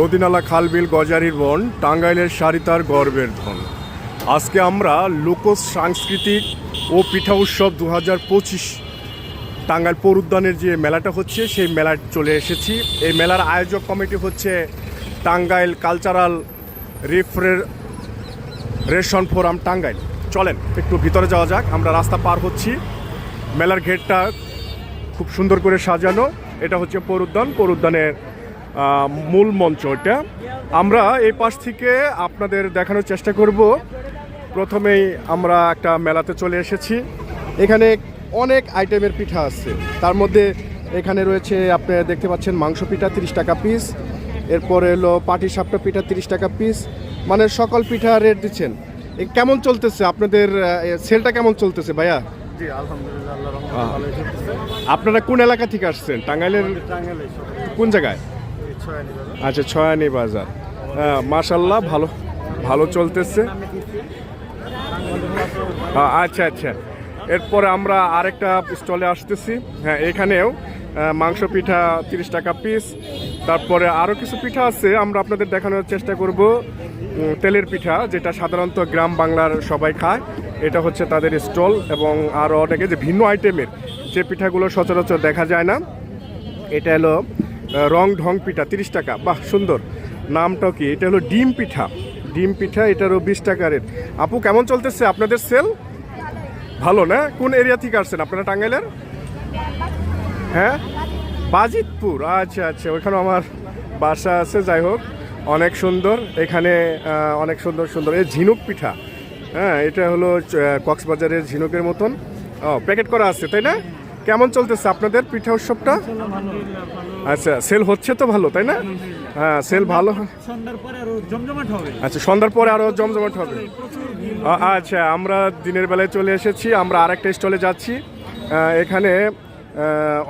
নদীনালা খালবিল গজারির বন, টাঙ্গাইলের সারিতার গর্বের ধন। আজকে আমরা লোক সাংস্কৃতিক ও পিঠা উৎসব দু হাজার পঁচিশ টাঙ্গাইল পৌর উদ্যানের যে মেলাটা হচ্ছে, সেই মেলায় চলে এসেছি। এই মেলার আয়োজক কমিটি হচ্ছে টাঙ্গাইল কালচারাল রিফ্রে রেশন ফোরাম টাঙ্গাইল। চলেন, একটু ভিতরে যাওয়া যাক, আমরা রাস্তা পার হচ্ছি। মেলার গেটটা খুব সুন্দর করে সাজানো। এটা হচ্ছে পৌর উদ্যান। পৌর উদ্যানের মূল মঞ্চ এটা। আমরা এই পাশ থেকে আপনাদের দেখানোর চেষ্টা করব। প্রথমেই আমরা একটা মেলাতে চলে এসেছি। এখানে অনেক আইটেমের পিঠা আছে। তার মধ্যে এখানে রয়েছে আপনি দেখতে পাচ্ছেন মাংস পিঠা তিরিশ টাকা পিস এরপরে এলো পাটি সাপটা পিঠা তিরিশ টাকা পিস মানে সকল পিঠা রেট দিচ্ছেন। কেমন চলতেছে? আপনাদের সেলটা কেমন চলতেছে ভাইয়া? আপনারা কোন এলাকা থেকে আসছেন? টাঙ্গাইলের কোন জায়গায়? আচ্ছা ছয়ানি বাজার। মাশাল্লাহ ভালো ভালো চলতেছে। আচ্ছা আচ্ছা। এরপরে আমরা আরেকটা স্টলে আসতেছি। হ্যাঁ এখানেও মাংস পিঠা তিরিশ টাকা পিস তারপরে আরও কিছু পিঠা আছে, আমরা আপনাদের দেখানোর চেষ্টা করব। তেলের পিঠা, যেটা সাধারণত গ্রাম বাংলার সবাই খায়। এটা হচ্ছে তাদের স্টল এবং আরও অনেকে যে ভিন্ন আইটেমের যে পিঠাগুলো সচরাচর দেখা যায় না। এটা হলো রং ঢং পিঠা, তিরিশ টাকা। বাহ, সুন্দর। নামটাও কি? এটা হলো ডিম পিঠা। ডিম পিঠা, এটারও বিশ টাকা রেট। আপু, কেমন চলতেছে আপনাদের সেল? ভালো না? কোন এরিয়া থেকে আসছেন? আপনারা টাঙ্গাইলের? হ্যাঁ? বাজিতপুর। আচ্ছা আচ্ছা ওইখানে আমার বাসা আছে, যাই হোক। অনেক সুন্দর। এখানে অনেক সুন্দর সুন্দর। এই ঝিনুক পিঠা। হ্যাঁ এটা হলো কক্সবাজারের ঝিনুকের মতন। ও, প্যাকেট করা আছে, তাই না? কেমন চলতেছে আপনাদের পিঠা উৎসবটা? আচ্ছা সেল হচ্ছে তো ভালো তাই না? হ্যাঁ সেল ভালো আচ্ছা সন্ধ্যার পরে আরও জমজমাট হবে। আচ্ছা আমরা দিনের বেলায় চলে এসেছি আমরা আরেকটা স্টলে যাচ্ছি। এখানে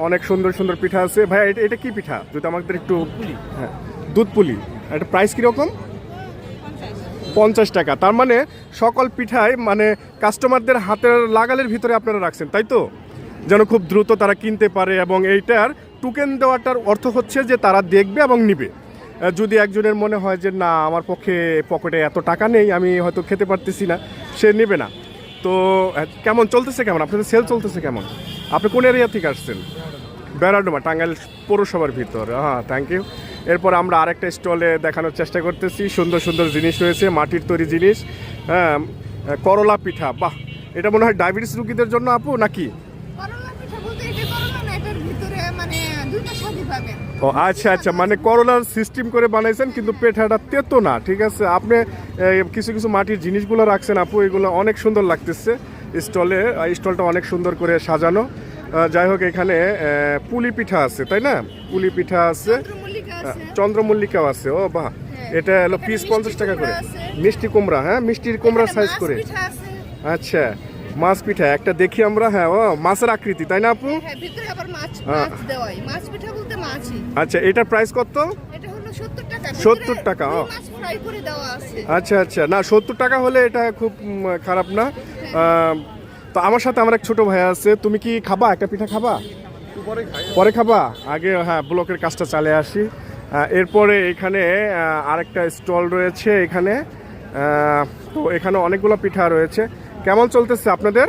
অনেক সুন্দর সুন্দর পিঠা আছে। ভাই এটা এটা কি পিঠা? যদি আমাদের একটু হ্যাঁ দুধ পুলি এটা প্রাইস কীরকম? পঞ্চাশ টাকা। তার মানে সকল পিঠাই মানে কাস্টমারদের হাতের লাগালের ভিতরে আপনারা রাখছেন তাই তো? যেন খুব দ্রুত তারা কিনতে পারে এবং এইটার টোকেন দেওয়াটার অর্থ হচ্ছে যে তারা দেখবে এবং নিবে। যদি একজনের মনে হয় যে না, আমার পক্ষে পকেটে এত টাকা নেই, আমি হয়তো খেতে পারতেছি না, সে নেবে না। তো কেমন চলতেছে কেমন? আপনাদের সেল চলতেছে কেমন? আপনি কোন এরিয়া থেকে আসছেন? বেড়াডোমা, টাঙ্গাইল পৌরসভার ভিতর। হ্যাঁ থ্যাংক ইউ এরপর আমরা আরেকটা স্টলে দেখানোর চেষ্টা করতেছি। সুন্দর সুন্দর জিনিস রয়েছে, মাটির তৈরি জিনিস। হ্যাঁ করলা পিঠা। বাহ! এটা মনে হয় ডায়াবেটিস রুগীদের জন্য আপু, নাকি করলা পিঠা বলতে এটা করলা না এটার ভিতরে মানে দুইটা স্বাদই পাবেন ও আচ্ছা আচ্ছা মানে করলার সিস্টেম করে বানাইছেন কিন্তু পেঠাটা তেতো না ঠিক আছে? আপনি কিছু কিছু মাটির জিনিসগুলো রাখছেন আপু এগুলো অনেক সুন্দর লাগতেছে স্টলে স্টলটা অনেক সুন্দর করে সাজানো। যাই হোক এখানে পুলি পিঠা আছে তাই না? পুলি পিঠা আছে চন্দ্রমল্লিকাও আছে ও বাহ! এটা হলো পিস পঞ্চাশ টাকা করে। মিষ্টি কুমড়া হ্যাঁ? মিষ্টির কুমড়ার সাইজ করে। আচ্ছা মাছ পিঠা একটা দেখি আমরা হ্যাঁ ও মাছের আকৃতি তাই না আপু? হ্যাঁ আবার মাছ হ্যাঁ। দেওয়াই। মাছ পিঠা বলতে মাছই। আচ্ছা এটার প্রাইস কত? এটা হলো 70 টাকা। 70 টাকা, ও। মাছ ফ্রাই করে দেওয়া আছে। আচ্ছা আচ্ছা। না সত্তর টাকা হলে এটা খুব খারাপ না। তো আমার সাথে আমার এক ছোট ভাই আছে। তুমি কি খাবা? একটা পিঠা খাবা? পরে পরে খাবা। আগে হ্যাঁ ব্লকের কাজটা চালে আসি। এরপরে এখানে আরেকটা স্টল রয়েছে এখানে। তো এখানে অনেকগুলো পিঠা রয়েছে। কেমন চলতেছে আপনাদের?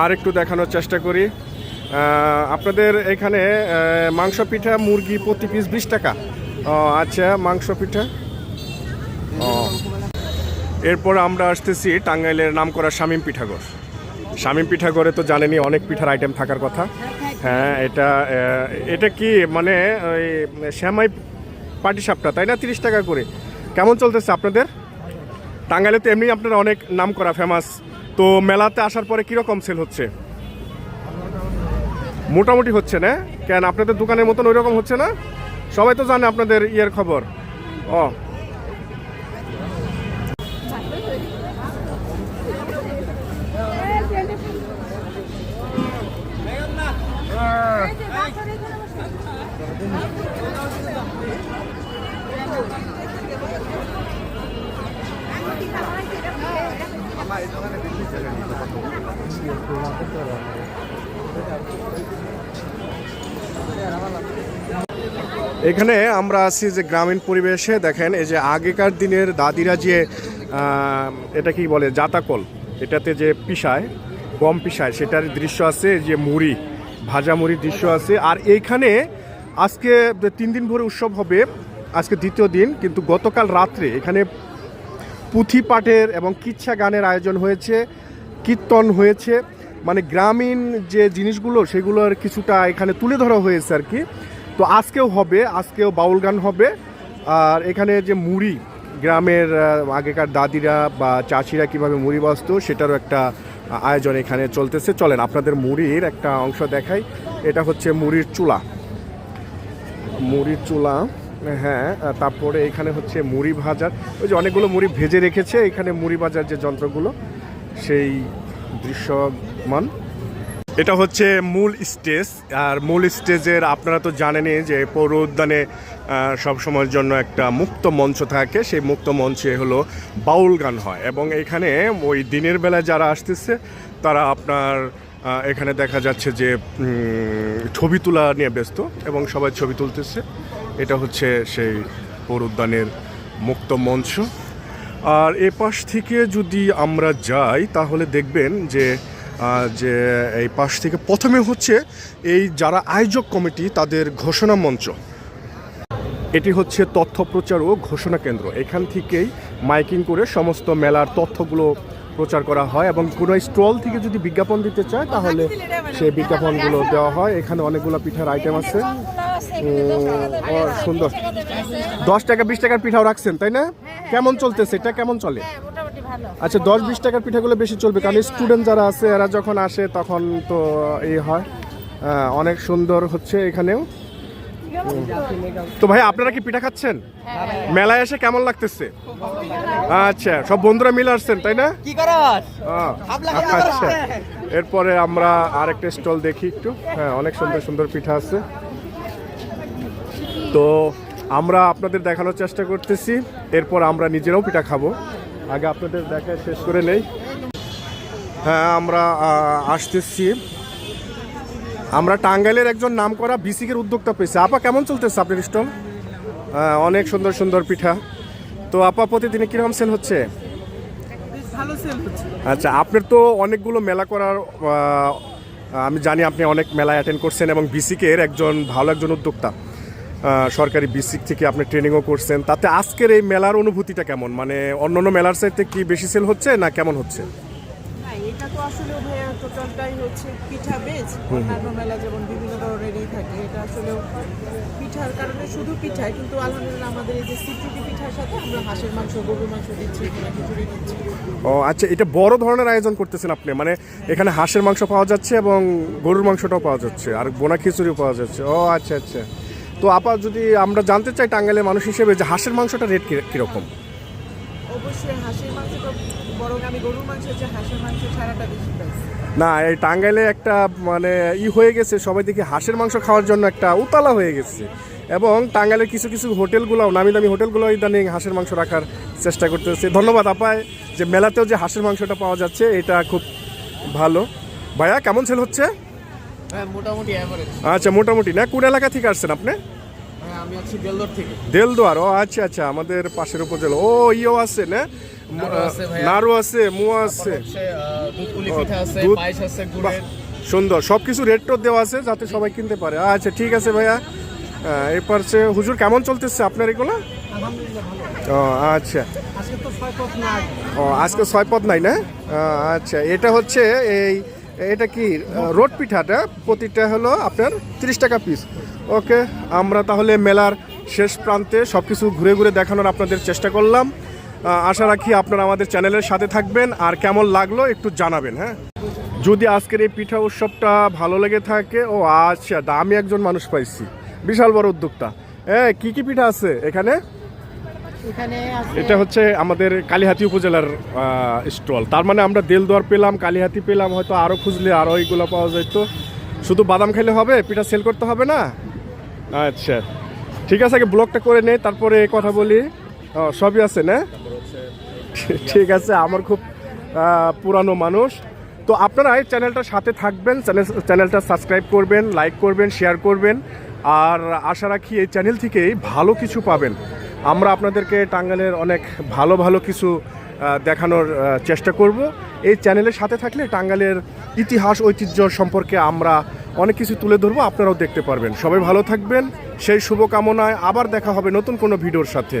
আর একটু দেখানোর চেষ্টা করি। আপনাদের এখানে মাংস পিঠা, মুরগি প্রতি পিস বিশ টাকা। আচ্ছা মাংস পিঠা। এরপর আমরা আসতেছি টাঙ্গাইলের নাম করা শামীম পিঠাগর। শামীম পিঠাগড়ে তো জানেনই, অনেক পিঠার আইটেম থাকার কথা। হ্যাঁ এটা এটা কি মানে ওই শ্যামাই পাটি সাপটা, তাই না? তিরিশ টাকা করে। কেমন চলতেছে আপনাদের? টাঙ্গাইলে তো এমনি আপনারা অনেক নাম করা ফেমাস তো মেলাতে আসার পরে কীরকম সেল হচ্ছে? মোটামুটি হচ্ছে না? কেন, আপনাদের দোকানের মতন ওইরকম হচ্ছে না? সবাই তো জানে আপনাদের ইয়ের খবর। ও। এখানে আমরা আছি যে গ্রামীণ পরিবেশে, দেখেন এই যে আগেকার দিনের দাদিরা যে এটা কি বলে, জাতাকল, এটাতে যে পিসায়, গম পিসায়, সেটার দৃশ্য আছে যে মুড়ি, ভাজা মুড়ির দৃশ্য আছে। আর এইখানে আজকে তিন দিন ভরে উৎসব হবে, আজকে দ্বিতীয় দিন, কিন্তু গতকাল রাত্রে এখানে পুঁথি পাঠের এবং কিচ্ছা গানের আয়োজন হয়েছে। কীর্তন হয়েছে। মানে গ্রামীণ যে জিনিসগুলো, সেগুলোর কিছুটা এখানে তুলে ধরা হয়েছে আর কি। তো আজকেও হবে, আজকেও বাউল গান হবে। আর এখানে যে মুড়ি, গ্রামের আগেকার দাদিরা বা চাষিরা কীভাবে মুড়ি বাসতো সেটারও একটা আয়োজন এখানে চলতেছে। চলেন, আপনাদের মুড়ির একটা অংশ দেখাই। এটা হচ্ছে মুড়ির চুলা। মুড়ির চুলা হ্যাঁ তারপরে এখানে হচ্ছে মুড়ি ভাজার। ওই যে অনেকগুলো মুড়ি ভেজে রেখেছে, এখানে মুড়ি ভাজার যে যন্ত্রগুলো সেই দৃশ্যমান। এটা হচ্ছে মূল স্টেজ, আর মূল স্টেজের আপনারা তো জানেনই যে পৌর উদ্যানে সবসময়ের জন্য একটা মুক্ত মঞ্চ থাকে। সেই মুক্ত মঞ্চে হলো বাউল গান হয়। এবং এখানে ওই দিনের বেলায় যারা আসতেছে, তারা আপনার এখানে দেখা যাচ্ছে যে ছবি তোলা নিয়ে ব্যস্ত এবং সবাই ছবি তুলতেছে। এটা হচ্ছে সেই পৌর উদ্যানের মুক্ত মঞ্চ। আর এ পাশ থেকে যদি আমরা যাই, তাহলে দেখবেন যে যে এই পাশ থেকে প্রথমে হচ্ছে এই যারা আয়োজক কমিটি, তাদের ঘোষণা মঞ্চ। এটি হচ্ছে তথ্য প্রচার ও ঘোষণা কেন্দ্র। এখান থেকেই মাইকিং করে সমস্ত মেলার তথ্যগুলো প্রচার করা হয় এবং কোনো স্টল থেকে যদি বিজ্ঞাপন দিতে চায়, তাহলে সেই বিজ্ঞাপনগুলো দেওয়া হয়। এখানে অনেকগুলো পিঠার আইটেম আছে। সুন্দর। দশ টাকা, বিশ টাকার পিঠাও রাখছেন, তাই না? কেমন চলতেছে? এটা কেমন চলে? আচ্ছা দশ বিশ টাকার পিঠাগুলো বেশি চলবে কারণ স্টুডেন্ট যারা আছে এরা যখন আসে তখন তো এই হয়। অনেক সুন্দর হচ্ছে এখানেও। তো ভাই আপনারা কি পিঠা খাচ্ছেন? মেলায় এসে কেমন লাগতেছে? আচ্ছা সব বন্ধুরা মিলে আসছেন তাই না? কি আচ্ছা এরপরে আমরা আরেকটা স্টল দেখি একটু। হ্যাঁ অনেক সুন্দর সুন্দর পিঠা আছে। তো আমরা আপনাদের দেখানোর চেষ্টা করতেছি এরপর আমরা নিজেরাও পিঠা খাব। আগে আপনাদের দেখা শেষ করে নেই। হ্যাঁ আমরা আসতেছি। আমরা টাঙ্গাইলের একজন নাম নামকরা বিসিকের উদ্যোক্তা পেয়েছি। আপা কেমন চলতেছে আপনার স্টল? হ্যাঁ, অনেক সুন্দর সুন্দর পিঠা। তো আপা প্রতিদিনে কীরকম সেল হচ্ছে? আচ্ছা আপনার তো অনেকগুলো মেলা করার আমি জানি আপনি অনেক মেলা অ্যাটেন্ড করছেন এবং বিসিকের একজন ভালো একজন উদ্যোক্তা। সরকারি বিসিক থেকে আপনি ট্রেনিংও করছেন। তাতে আজকের এই মেলার অনুভূতিটা কেমন? মানে অন্যান্য মেলার চাইতে কি বেশি সেল হচ্ছে না কেমন হচ্ছে? এটা তো আসলে ভাইয়া টোটালটাই হচ্ছে পিঠা বেজ। অন্যান্য মেলা যেমন বিভিন্ন ধরনেরই থাকে এটা আসলে পিঠার কারণে শুধু পিঠায় কিন্তু আলহামদুলিল্লাহ আমাদের এই যে পিঠার সাথে আমরা হাঁসের মাংস গরুর মাংস দিচ্ছি খিচুড়ি দিচ্ছি। ও আচ্ছা এটা বড় ধরনের আয়োজন করতেছেন আপনি? মানে এখানে হাঁসের মাংস পাওয়া যাচ্ছে এবং গরুর মাংসটাও পাওয়া যাচ্ছে আর বোনা খিচুড়িও পাওয়া যাচ্ছে। ও আচ্ছা আচ্ছা। তো আপা যদি আমরা জানতে চাই টাঙ্গাইলের মানুষ হিসেবে যে হাঁসের মাংসটা রেট কীরকম? অবশ্যই হাঁসের মাংসটা বরং আমি গরুর মাংস যে হাঁসের মাংস ছাড়াটা বেশি পাইছি না এই টাঙ্গাইলে একটা মানে ই হয়ে গেছে সবাই দেখি হাঁসের মাংস খাওয়ার জন্য একটা উতালা হয়ে গেছে। এবং টাঙ্গাইলের কিছু কিছু হোটেলগুলো নামি দামি হোটেলগুলো ইদানিং হাঁসের মাংস রাখার চেষ্টা করতেছে। ধন্যবাদ আপায় যে মেলাতেও যে হাঁসের মাংসটা পাওয়া যাচ্ছে এটা খুব ভালো। ভাইয়া কেমন সেল হচ্ছে? আচ্ছা মোটামুটি। না কোন এলাকা থেকে আসছেন আপনি? হ্যাঁ আমি আছি বেলদর থেকে। দেলদুয়ার। ও আচ্ছা আচ্ছা আমাদের পাশের উপজেলা। ও ইও আছে না? নাড়ু আছে মুয়া আছে হচ্ছে দুধপুলি ও, পিঠা আছে দুধ- পায়েস আছে বাহ, গুড়ের। সুন্দর। সব কিছু রেট টোট দেওয়া আছে যাতে সবাই কিনতে পারে। আচ্ছা ঠিক আছে ভাইয়া। এরপর সে হুজুর কেমন চলতেছে আপনার এগুলো? ও আচ্ছা। আজকে ছয় পথ ও আজকে ছয় পদ নাই না? আচ্ছা এটা হচ্ছে এই এটা কি রোড পিঠাটা? প্রতিটা হলো আপনার তিরিশ টাকা পিস ওকে, আমরা তাহলে মেলার শেষ প্রান্তে সব কিছু ঘুরে ঘুরে দেখানোর আপনাদের চেষ্টা করলাম। আশা রাখি আপনারা আমাদের চ্যানেলের সাথে থাকবেন আর কেমন লাগল একটু জানাবেন হ্যাঁ? যদি আজকের এই পিঠা উৎসবটা ভালো লেগে থাকে, ও আচ্ছা দা আমি একজন মানুষ পাইছি। বিশাল বড় উদ্যোক্তা। হ্যাঁ কি কি পিঠা আছে এখানে? এটা হচ্ছে আমাদের কালিহাতি উপজেলার স্টল। তার মানে আমরা দেলদুয়ার পেলাম, কালিহাতি পেলাম, হয়তো আরও খুঁজলে আরও এইগুলো পাওয়া যেত শুধু বাদাম খেলে হবে, পিঠা সেল করতে হবে না? আচ্ছা। ঠিক আছে, আগে ব্লগটা করে নেই তারপরে কথা বলি। সবই আছে না? ঠিক আছে, আমার খুব পুরানো মানুষ। তো আপনারা এই চ্যানেলটার সাথে থাকবেন চ্যানেল চ্যানেলটা সাবস্ক্রাইব করবেন লাইক করবেন শেয়ার করবেন। আর আশা রাখি এই চ্যানেল থেকেই ভালো কিছু পাবেন। আমরা আপনাদেরকে টাঙ্গালের অনেক ভালো ভালো কিছু দেখানোর চেষ্টা করব। এই চ্যানেলের সাথে থাকলে টাঙ্গালের ইতিহাস, ঐতিহ্য সম্পর্কে আমরা অনেক কিছু তুলে ধরবো, আপনারাও দেখতে পারবেন। সবাই ভালো থাকবেন, সেই শুভকামনায় আবার দেখা হবে নতুন কোনো ভিডিওর সাথে।